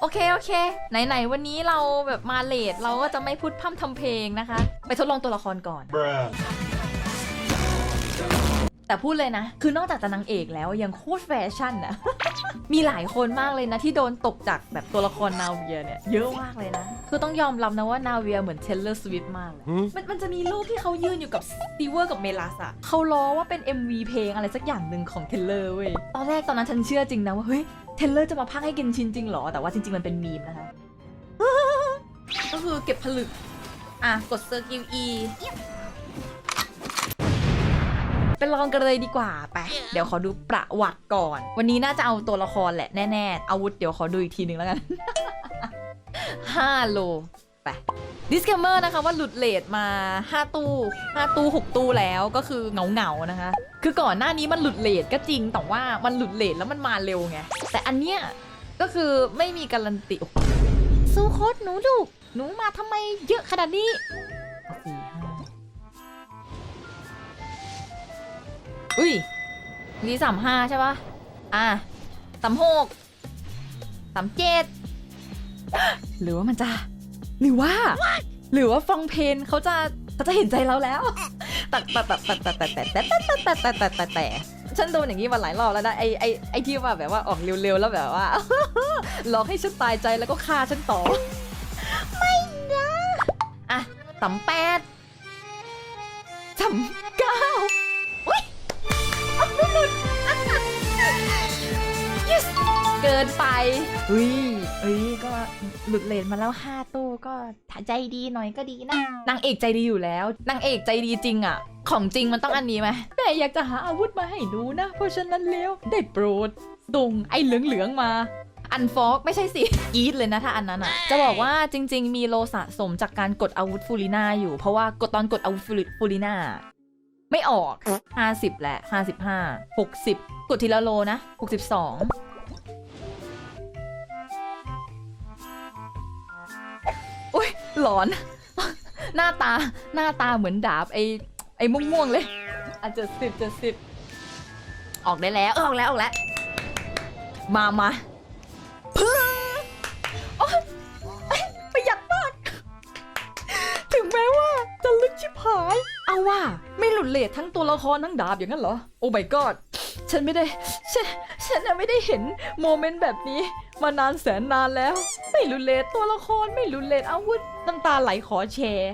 โอเค โอเค ไหน ๆ วันนี้เราแบบมาเลดเราก็จะไม่พูดพร่ำทำเพลงนะคะ ไปทดลองตัวละครก่อน Bruh. แต่พูดเลยนะ คือนอกจากจะนางเอกแล้วยังโคตรแฟชั่นนะมีหลายคนมากเลยนะที่โดนตกจากแบบตัวละครนาเวียเนี่ย เยอะมากเลยนะ คือต้องยอมรับนะว่านาเวียเหมือนเทเลอร์สวิฟมากเลย Hmm? มันมันจะมีรูปที่เขายืนอยู่กับสตีเวอร์กับเมลัสอะเขาล้อว่าเป็น MV เพลงอะไรสักอย่างหนึ่งของเทเลอร์เว้ย ตอนแรกตอนนั้นฉันเชื่อจริงนะว่าเฮ้ย เทเลอร์จะมาพากย์ให้เกนชินจริงเหรอ แต่ว่าจริงๆมันเป็นมีมนะคะ ก็คือเก็บผลึก อะกดเซอร์กิว E ไป ลองกันเลยดีกว่าไป เดี๋ยวขอดูประวัติก่อน วันนี้น่าจะเอาตัวละครแหละแน่ๆอาวุธเดี๋ยวขอดูอีกทีหนึ่งแล้วกัน 5 โลไป disclaimer นะคะว่าหลุดเลทมา 5 ตู้ 5 ตู้ 6 ตู้แล้วก็คือเหงาๆนะคะ คือก่อนหน้านี้มันหลุดเลทก็จริงแต่ว่ามันหลุดเลทแล้วมันมาเร็วไง แต่อันเนี้ยก็คือไม่มีการันตีโอ้โหสู้โคตรหนูดุหนูมาทำไมเยอะขนาดนี้เอาสี่ห้ อุ้ยนี่สามห้าใช่ปะอะสามหกสามเจ็ดหรือว่ามันจะ หรือว่า หรือว่าฟองเพนเขาจะเขาจะเห็นใจเราแล้วแต่แต่แต่แต่แต่แต่แต่แต่แต่แต่แต่แต่แต่ฉันโดนอย่างนี้มาหลายรอบแล้วนะไอไอไอที่ว่าแบบว่าออกเร็วๆแล้วแบบว่าหลอกให้ฉันตายใจแล้วก็ฆ่าฉันต่อ ไม่นะอะสำแปดสำเก้า กินไปอุ้ยเอ้ยก็หลุดเลนมาแล้ว5ตู้ก็ถ้าใจดีหน่อยก็ดีนะนางเอกใจดีอยู่แล้วนางเอกใจดีจริงอะของจริงมันต้องอันนี้ไหมแต่อยากจะหาอาวุธมาให้ดูนะ เพราะฉะนั้นแล้วได้โปรดส่งไอ้เหลืองๆมาอันฟอกไม่ใช่สิกรีดเลยนะถ้าอันนั้นอะจะบอกว่าจริง ๆ มีโลสะสมจากการกดอาวุธฟูลิน่าอยู่ เพราะว่ากดตอนกดอาวุธฟูลิฟูลิน่าไม่ออก 50แหละ 55 60 กดทีละโลนะ 62 หลอน หน้าตาหน้าตาเหมือนดาบไอ้ไอ้ม่วงๆเลยอาจจะสิบจะสิบออกได้แล้วออกแล้วออกแล้ว มามาเพื่อโอ๊ยประหยัดมาก ถึงแม้ว่าจะลึกชิบหาย เอาว่าไม่หลุดเลททั้งตัวละครทั้งดาบอย่างนั้นเหรอ โอ้ my god ฉันไม่ได้ ฉันฉันน่ะไม่ได้เห็นโมเมนต์แบบนี้ มานานแสนนานแล้ว ไม่หลุดเลทตัวละครไม่หลุดเลทอาวุธ น้ำตาไหลขอแชร์